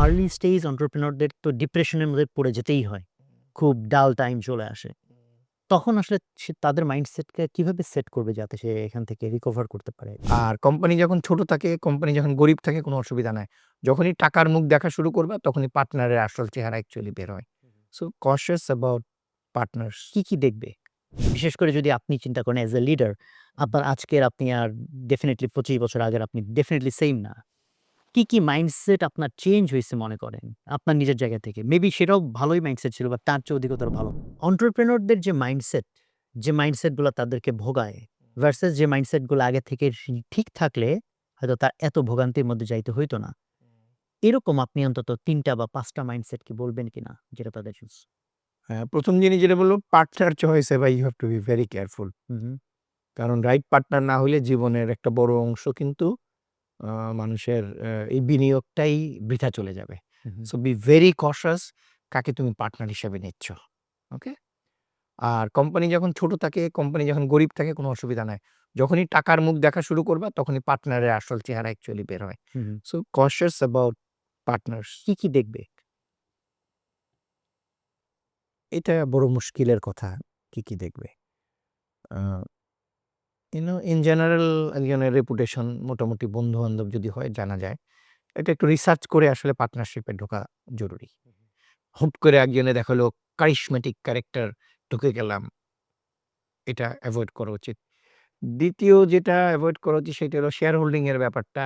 Early stage এন্টারপ্রেনারদের তো ডিপ্রেশনের মধ্যে পড়ে যেতেই হয়। খুব ডাল টাইম চলে আসে। তখন আসলে সে তাদের মাইন্ডসেটকে কীভাবে সেট করবে যাতে সে এখান থেকে রিকভার করতে পারে? আর কোম্পানি যখন ছোট থাকে, কোম্পানি যখন গরিব থাকে কোনো অসুবিধা নাই। যখনই টাকার মুখ দেখা শুরু করবে তখনই পার্টনারের আসল চেহারা অ্যাকচুয়ালি বের হয়। সো কশিয়াস অ্যাবাউট পার্টনার কি, কি দেখবে? বিশেষ করে যদি আপনি চিন্তা করেন অ্যাজ এ লিডার, আপনার আজকের আপনি আর ডেফিনেটলি পঁচিশ বছর আগের আপনি ডেফিনেটলি সেইম না। কি, কি মাইন্ডসেট আপনার চেঞ্জ হয়েছে মনে করেন? আপনার নিজের জায়গা থেকে। মেবি সেটাও ভালোই মাইন্ডসেট ছিল বা তার চেয়ে অধিকতর ভালো। এন্টারপ্রেনিউরদের যে মাইন্ডসেট, যে মাইন্ডসেটগুলা তাদেরকে ভোগায় ভার্সাস যে মাইন্ডসেটগুলো আগে থেকে ঠিক থাকলে হয়তো তার এত ভোগান্তির মধ্যে যাইতে হইতো না। এরকম আপনি অন্তত তিনটা বা পাঁচটা মাইন্ডসেট কি বলবেন কিনা যেটা তাদের চুজ? হ্যাঁ, ১ম জিনিস যেটা বলল পার্টনার চয়েসে ভাই you have to be very careful. কারণ রাইট পার্টনার না হলে জীবনের একটা বড় অংশ কিন্তু আ মানুষের অ্যা এই বিনিয়োগটাই বৃথা চলে যাবে। সো বি ভেরি কশাস কাকে তুমি পার্টনার হিসেবে নিচ্ছ। ওকে? আর কোম্পানি যখন ছোট থাকে, কোম্পানি যখন গরিব থাকে কোনো অসুবিধা নাই। যখনই টাকার মুখ দেখা শুরু করবা তখনই পার্টনারের আসল চেহারা অ্যাকচুয়ালি বের হয়। সো কশিয়াস অ্যাবাউট পার্টনার কি, কি দেখবে? এটা বড় মুশকিলের কথা। কি, কি দেখবে? Uh you know in general একজনের রেপুটেশন মোটামুটি বন্ধু-বান্ধব যদি হয়, জানা যায়। এটা একটু রিসার্চ করে আসলে পার্টনারশিপে ঢোকা জরুরি। হুট করে একজনে দেখা হলো কারিশম্যাটিক ক্যারেক্টার ঢুকে গেলাম। এটা এভয়েড করা উচিত। ২য় যেটা এভয়েড করা উচিত, সেটা হলো শেয়ার হোল্ডিং এর ব্যাপারটা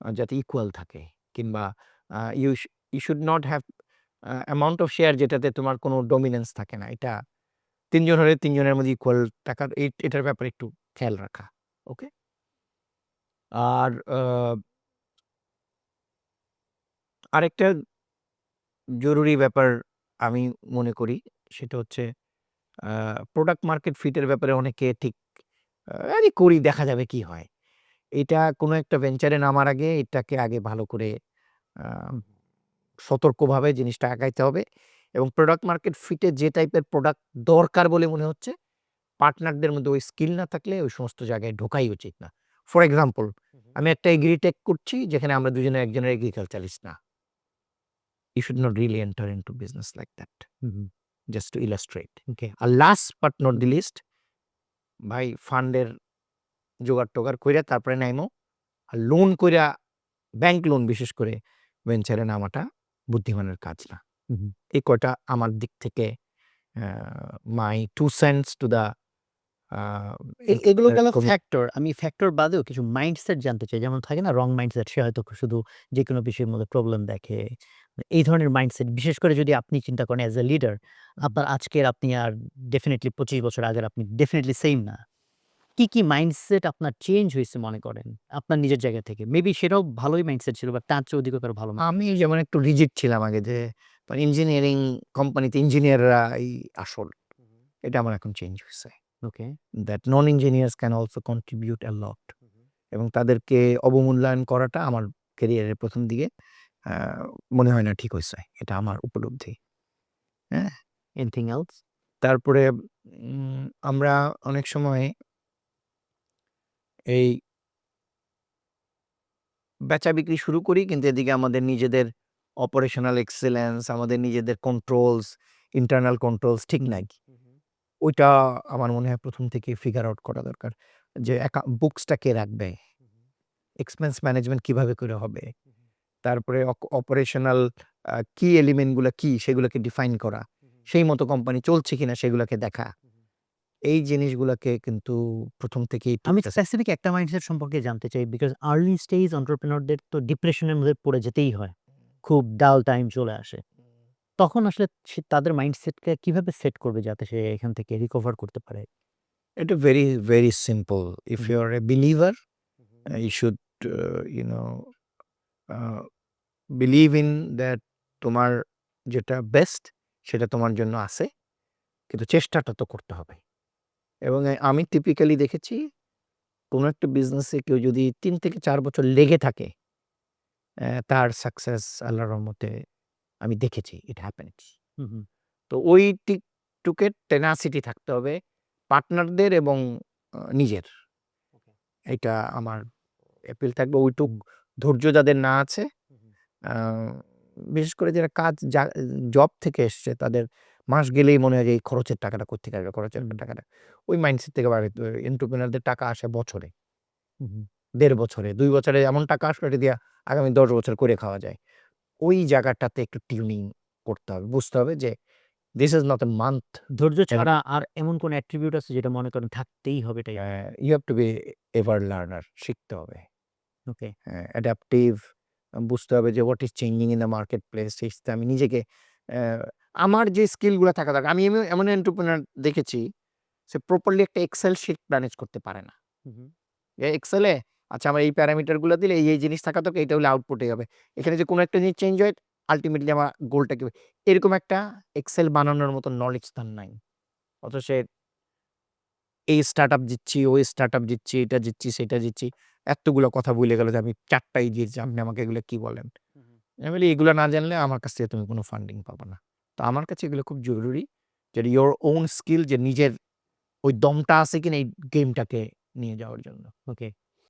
যাতে ইকুয়াল থাকে কিংবা you you should not have amount of share যেটাতে তোমার কোনো ডমিন্যান্স থাকে না। এটা ৩ জন হলে ৩ জনের মধ্যে ইকুয়াল টাকার এটার ব্যাপারে একটু খেয়াল রাখা। ওকে? আর আরেকটা জরুরি ব্যাপার আমি মনে করি সেটা হচ্ছে প্রোডাক্ট মার্কেট ফিট এর ব্যাপারে অনেকে ঠিক আরে করি দেখা যাবে কি হয়। এটা কোনো একটা ভেঞ্চারে নামার আগে এটাকে আগে ভালো করে সতর্কভাবে জিনিসটা আগাইতে হবে এবং প্রোডাক্ট মার্কেট ফিট যে টাইপের প্রোডাক্ট দরকার বলে মনে হচ্ছে, পার্টনারদের মধ্যে ওই স্কিল না থাকলে ওই সমস্ত জায়গায় ঢোকাই উচিত না। For example. আমি একটা এগ্রিটেক করছি যেখানে আমরা দুজনে একজনের এগ্রিকালচারিস্ট না। You should not really enter into business like that. Hmm, just to illustrate okay. R last but not the least ভাই ফান্ডের জোগাড়-টোগাড় কইরা তারপরে নাইমো। আর লোন কইরা ব্যাংক লোন বিশেষ করে ভেঞ্চারে নামাটা বুদ্ধিমানের কাজ না। এই কয়টা আমার দিক থেকে my two cents to the uh a এগুলো গেল ফ্যাক্টর। আমি ফ্যাক্টর বাদেও কিছু মাইন্ডসেট জানতে চাই। যেমন থাকে না রং মাইন্ডসেট সে হয়তো শুধু যেকোনো বিষয়ের মধ্যে প্রবলেম দেখে। এই ধরনের মাইন্ডসেট বিশেষ করে যদি আপনি চিন্তা করেন অ্যাজ এ লিডার, আপনার আজকের আপনি আর ডেফিনিটলি ২৫ বছর আগের আপনি ডেফিনিটলি সেইম না। কি, কি মাইন্ডসেট আপনার চেঞ্জ হইছে মনে করেন? আপনার নিজের জায়গা থেকে। মেবি সেটাও ভালোই মাইন্ডসেট ছিল বা তার চেয়ে অধিকতর ভালো। আমি যেমন একটু রিজিড ছিলাম আগে যে ইঞ্জিনিয়ারিং কোম্পানিতে ইঞ্জিনিয়াররা এই আসল। এটা আমার এখন চেঞ্জ হইছে। Okay. That non engineers can also contribute hmm, hmm. এবং তাদেরকে অবমূল্যায়ন করাটা আমার ক্যারিয়ারের ১ম দিকে মনে হয় না ঠিক হইছে। এটা আমার উপলব্ধি। হ্যাঁ? Anything else? তারপরে আমরা অনেক সময় এই বেচা-বিক্রি শুরু করি কিন্তু এদিকে আমাদের নিজেদের অপারেশনাল এক্সেলেন্স, আমাদের নিজেদের কন্ট্রোলস, ইন্টারনাল কন্ট্রোলস ঠিক নাই। ওইটা আমার মনে হয় প্রথম থেকে ফিগার আউট করা দরকার। যে একা বুকসটা কে রাখবে? এক্সপেন্স ম্যানেজমেন্ট কীভাবে করে হবে? তারপরে অপারেশনাল কি এলিমেন্টগুলা কি সেগুলোকে ডিফাইন করা। সেই মতো কোম্পানি চলছে কিনা সেগুলাকে দেখা। এই জিনিসগুলোকে কিন্তু প্রথম থেকেই আমি। স্পেসিফিক একটা মাইন্ডসেট সম্পর্কে জানতে চাই বিকজ আর্লি স্টেজ এন্টারপ্রেনিউরদের তো ডিপ্রেশনের মধ্যে পড়ে যেতেই হয়। খুব ডাল টাইম চলে আসে। তখন আসলে সে তাদের মাইন্ডসেটকে কীভাবে সেট করবে যাতে সে এখান থেকে রিকভার করতে পারে? এটা very, very simple. If you are a believer uh, you know uh, believe in that তোমার যেটা বেস্ট সেটা তোমার জন্য আছে। কিন্তু চেষ্টাটা তো করতে হবে। এবং আমি টিপিক্যালি দেখেছি কোনো একটা বিজনেসে কেউ যদি তিন থেকে চার বছর লেগে থাকে তার সাকসেস আল্লাহর রহমতে আমি দেখেছি। It happens. তো ওই টিকটুকের টেনাসিটি থাকতে হবে পার্টনারদের এবং নিজের। এটা আমার অ্যাপিল থাকবে ওইটুক ধৈর্য যাদের না আছে বিশেষ করে যারা কাজ জব থেকে এসছে তাদের মাস গেলেই মনে হয় যে এই খরচের টাকাটা কোত্থেকে আসবে খরচের টাকাটা ওই মাইন্ডসেট থেকে হবে এন্টারপ্রেনারদের টাকা আসে বছরে। দেড় বছরে দুই বছরে এমন টাকা আসলে এটা দিয়া আগামী দশ বছর করে খাওয়া যায় ওই জায়গাটাতে একটু টিউনিং করতে হবে বুঝতে হবে যে this is not a month ধৈর্য ছাড়া আর এমন কোন অ্যাট্রিবিউট আছে যেটা মনে করেন থাকতেই হবে এটাই? You have to be ever learner শিখতে হবে ওকে। অ্যাডাপটিভ বুঝতে হবে যে what is changing in the market place আমি নিজেকে আমার যে স্কিলগুলো থাকা দরকার আমি এমন- এন্টারপ্রেনার দেখেছি সে প্রপারলি একটা এক্সেল শিট ম্যানেজ করতে পারে না। এক্সেলে আচ্ছা আমার এই প্যারামিটারগুলো দিলে এই এই জিনিস থাকা দরকার এটা হলে আউটপুটে হবে। এখানে যে কোনো একটা জিনিস চেঞ্জ হয় আলটিমেটলি আমার গোলটা কি এরকম একটা এক্সেল বানানোর মতো নলেজ তার নাই। অথচ সে এই স্টার্ট আপ দিচ্ছি ওই স্টার্ট আপ দিচ্ছি এটা দিচ্ছি সেটা দিচ্ছি এতগুলো কথা ভুলে গেল যে আমি চারটাই দিয়েছি আপনি আমাকে এগুলো কি বলেন। আমি বলি এগুলো না জানলে আমার কাছ থেকে তুমি কোনো ফান্ডিং পাবো না। তো আমার কাছে এগুলো খুব জরুরি যে ইয়োর ওন স্কিল যে নিজের ওই দমটা আছে কিনা এই গেমটাকে নিয়ে যাওয়ার জন্য ওকে।